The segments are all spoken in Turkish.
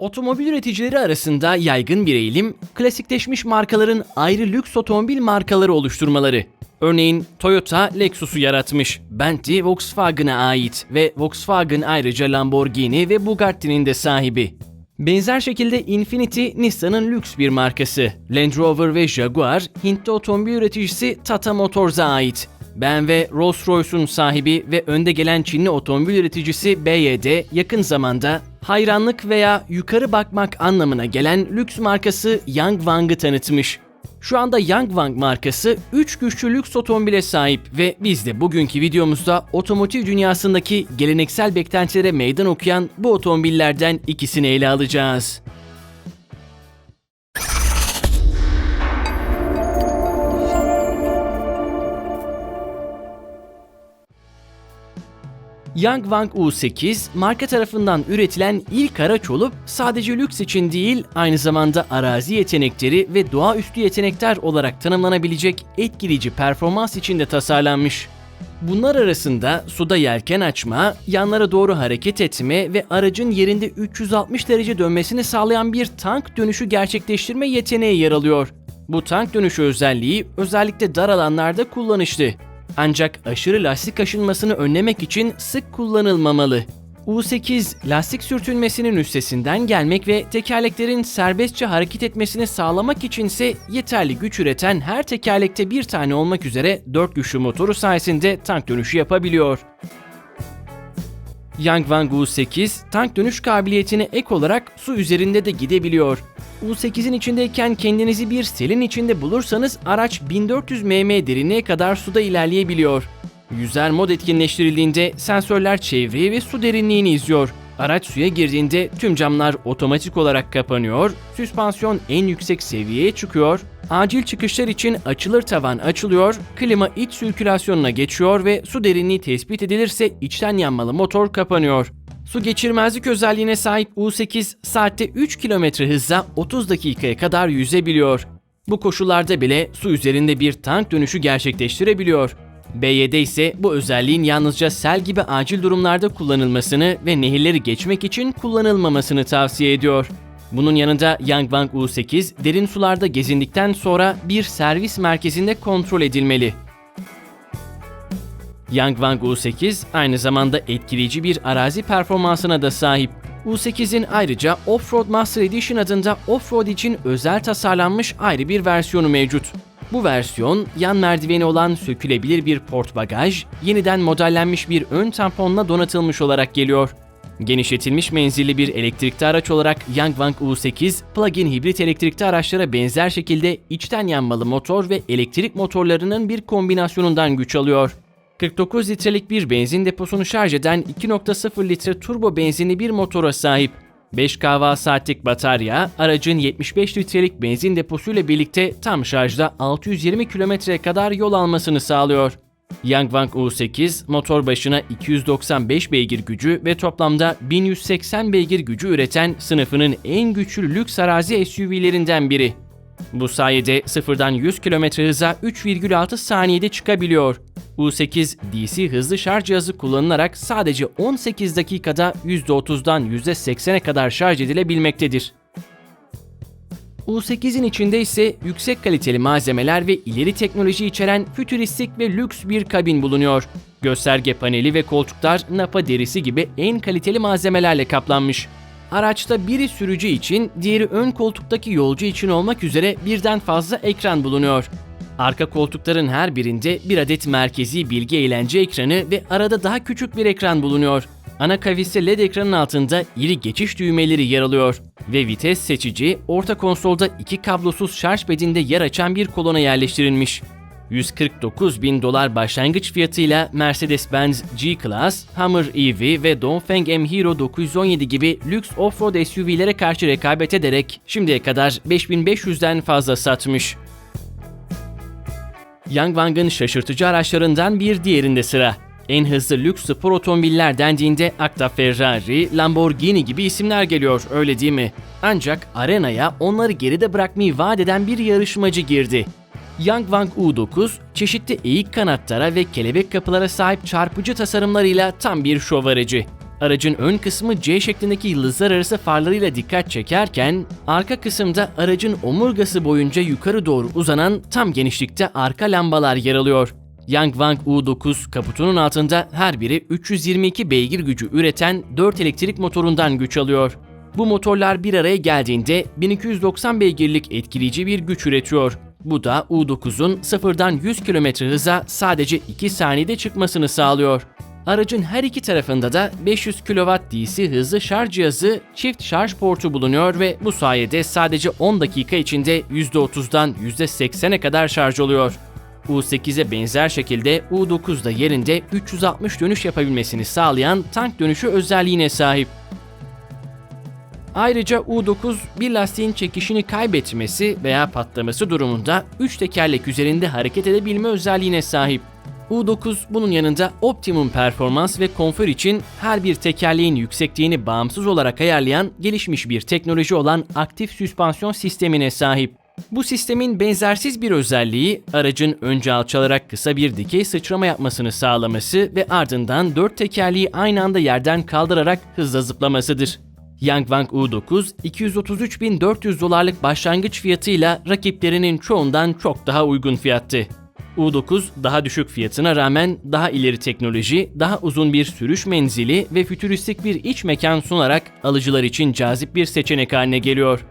Otomobil üreticileri arasında yaygın bir eğilim, klasikleşmiş markaların ayrı lüks otomobil markaları oluşturmaları. Örneğin Toyota Lexus'u yaratmış, Bentley Volkswagen'a ait ve Volkswagen ayrıca Lamborghini ve Bugatti'nin de sahibi. Benzer şekilde Infiniti Nissan'ın lüks bir markası. Land Rover ve Jaguar Hintli otomobil üreticisi Tata Motors'a ait. BMW, Rolls-Royce'un sahibi ve önde gelen Çinli otomobil üreticisi BYD yakın zamanda hayranlık veya yukarı bakmak anlamına gelen lüks markası Yangwang'ı tanıtmış. Şu anda Yangwang markası 3 güçlü lüks otomobile sahip ve biz de bugünkü videomuzda otomotiv dünyasındaki geleneksel beklentilere meydan okuyan bu otomobillerden ikisini ele alacağız. Yangwang U8 marka tarafından üretilen ilk araç olup sadece lüks için değil aynı zamanda arazi yetenekleri ve doğaüstü yetenekler olarak tanımlanabilecek etkileyici performans için de tasarlanmış. Bunlar arasında suda yelken açma, yanlara doğru hareket etme ve aracın yerinde 360 derece dönmesini sağlayan bir tank dönüşü gerçekleştirme yeteneği yer alıyor. Bu tank dönüşü özelliği özellikle dar alanlarda kullanışlı. Ancak aşırı lastik aşınmasını önlemek için sık kullanılmamalı. U8 lastik sürtünmesinin üstesinden gelmek ve tekerleklerin serbestçe hareket etmesini sağlamak içinse yeterli güç üreten her tekerlekte bir tane olmak üzere 4 güçlü motoru sayesinde tank dönüşü yapabiliyor. Yangwang U8 tank dönüş kabiliyetine ek olarak su üzerinde de gidebiliyor. U8'in içindeyken kendinizi bir selin içinde bulursanız araç 1400 mm derinliğe kadar suda ilerleyebiliyor. Yüzer mod etkinleştirildiğinde sensörler çevreyi ve su derinliğini izliyor. Araç suya girdiğinde tüm camlar otomatik olarak kapanıyor, süspansiyon en yüksek seviyeye çıkıyor, acil çıkışlar için açılır tavan açılıyor, klima iç sirkülasyonuna geçiyor ve su derinliği tespit edilirse içten yanmalı motor kapanıyor. Su geçirmezlik özelliğine sahip U8 saatte 3 km hızla 30 dakikaya kadar yüzebiliyor. Bu koşullarda bile su üzerinde bir tank dönüşü gerçekleştirebiliyor. B7 ise bu özelliğin yalnızca sel gibi acil durumlarda kullanılmasını ve nehirleri geçmek için kullanılmamasını tavsiye ediyor. Bunun yanında Yangwang U8 derin sularda gezindikten sonra bir servis merkezinde kontrol edilmeli. Yangwang U8 aynı zamanda etkileyici bir arazi performansına da sahip. U8'in ayrıca Offroad Master Edition adında offroad için özel tasarlanmış ayrı bir versiyonu mevcut. Bu versiyon yan merdiveni olan sökülebilir bir port bagaj, yeniden modellenmiş bir ön tamponla donatılmış olarak geliyor. Genişletilmiş menzilli bir elektrikli araç olarak Yangwang U8, plug-in hibrit elektrikli araçlara benzer şekilde içten yanmalı motor ve elektrik motorlarının bir kombinasyonundan güç alıyor. 49 litrelik bir benzin deposunu şarj eden 2.0 litre turbo benzinli bir motora sahip. 5 kahva saatlik batarya, aracın 75 litrelik benzin deposuyla birlikte tam şarjda 620 kilometreye kadar yol almasını sağlıyor. Yangwang U8 motor başına 295 beygir gücü ve toplamda 1180 beygir gücü üreten sınıfının en güçlü lüks arazi SUV'lerinden biri. Bu sayede sıfırdan 100 km hıza 3,6 saniyede çıkabiliyor. U8 DC hızlı şarj cihazı kullanılarak sadece 18 dakikada %30'dan %80'e kadar şarj edilebilmektedir. U8'in içinde ise yüksek kaliteli malzemeler ve ileri teknoloji içeren fütüristik ve lüks bir kabin bulunuyor. Gösterge paneli ve koltuklar Napa derisi gibi en kaliteli malzemelerle kaplanmış. Araçta biri sürücü için, diğeri ön koltuktaki yolcu için olmak üzere birden fazla ekran bulunuyor. Arka koltukların her birinde bir adet merkezi bilgi eğlence ekranı ve arada daha küçük bir ekran bulunuyor. Ana kaviste LED ekranın altında iri geçiş düğmeleri yer alıyor ve vites seçici orta konsolda iki kablosuz şarj pedinde yer açan bir kolona yerleştirilmiş. 149 bin dolar başlangıç fiyatıyla Mercedes-Benz G-Class, Hummer EV ve Dongfeng M-Hero 917 gibi lüks off-road SUV'lere karşı rekabet ederek şimdiye kadar 5500'den fazla satmış. Yangwang'ın şaşırtıcı araçlarından bir diğerinde sıra. En hızlı lüks spor otomobiller dendiğinde akla Ferrari, Lamborghini gibi isimler geliyor öyle değil mi? Ancak arenaya onları geride bırakmayı vaat eden bir yarışmacı girdi. Yangwang U9, çeşitli eğik kanatlara ve kelebek kapılara sahip çarpıcı tasarımlarıyla tam bir şov aracı. Aracın ön kısmı C şeklindeki yıldızlar arası farlarıyla dikkat çekerken, arka kısımda aracın omurgası boyunca yukarı doğru uzanan tam genişlikte arka lambalar yer alıyor. Yangwang U9 kaputunun altında her biri 322 beygir gücü üreten 4 elektrik motorundan güç alıyor. Bu motorlar bir araya geldiğinde 1290 beygirlik etkileyici bir güç üretiyor. Bu da U9'un sıfırdan 100 km hıza sadece 2 saniyede çıkmasını sağlıyor. Aracın her iki tarafında da 500 kW DC hızlı şarj cihazı, çift şarj portu bulunuyor ve bu sayede sadece 10 dakika içinde %30'dan %80'e kadar şarj oluyor. U8'e benzer şekilde U9 da yerinde 360 dönüş yapabilmesini sağlayan tank dönüşü özelliğine sahip. Ayrıca U9 bir lastiğin çekişini kaybetmesi veya patlaması durumunda 3 tekerlek üzerinde hareket edebilme özelliğine sahip. U9 bunun yanında optimum performans ve konfor için her bir tekerleğin yüksekliğini bağımsız olarak ayarlayan gelişmiş bir teknoloji olan aktif süspansiyon sistemine sahip. Bu sistemin benzersiz bir özelliği aracın önce alçalarak kısa bir dikey sıçrama yapmasını sağlaması ve ardından dört tekerleği aynı anda yerden kaldırarak hızla zıplamasıdır. Yangwang U9 233.400 dolarlık başlangıç fiyatıyla rakiplerinin çoğundan çok daha uygun fiyattı. U9 daha düşük fiyatına rağmen daha ileri teknoloji, daha uzun bir sürüş menzili ve fütüristik bir iç mekan sunarak alıcılar için cazip bir seçenek haline geliyor.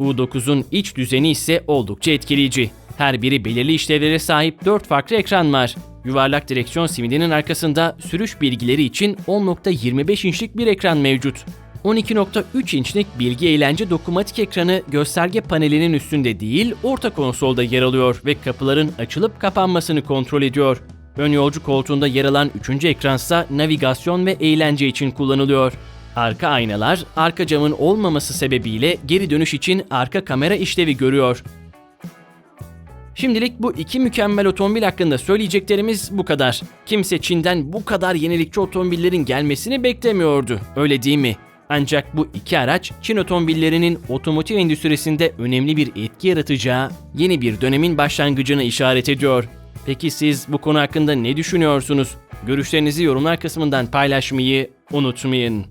U9'un iç düzeni ise oldukça etkileyici. Her biri belirli işlevlere sahip 4 farklı ekran var. Yuvarlak direksiyon simidinin arkasında sürüş bilgileri için 10.25 inçlik bir ekran mevcut. 12.3 inçlik bilgi eğlence dokunmatik ekranı gösterge panelinin üstünde değil, orta konsolda yer alıyor ve kapıların açılıp kapanmasını kontrol ediyor. Ön yolcu koltuğunda yer alan 3. ekransa navigasyon ve eğlence için kullanılıyor. Arka aynalar, arka camın olmaması sebebiyle geri dönüş için arka kamera işlevi görüyor. Şimdilik bu iki mükemmel otomobil hakkında söyleyeceklerimiz bu kadar. Kimse Çin'den bu kadar yenilikçi otomobillerin gelmesini beklemiyordu. Öyle değil mi? Ancak bu iki araç Çin otomobillerinin otomotiv endüstrisinde önemli bir etki yaratacağı yeni bir dönemin başlangıcını işaret ediyor. Peki siz bu konu hakkında ne düşünüyorsunuz? Görüşlerinizi yorumlar kısmından paylaşmayı unutmayın.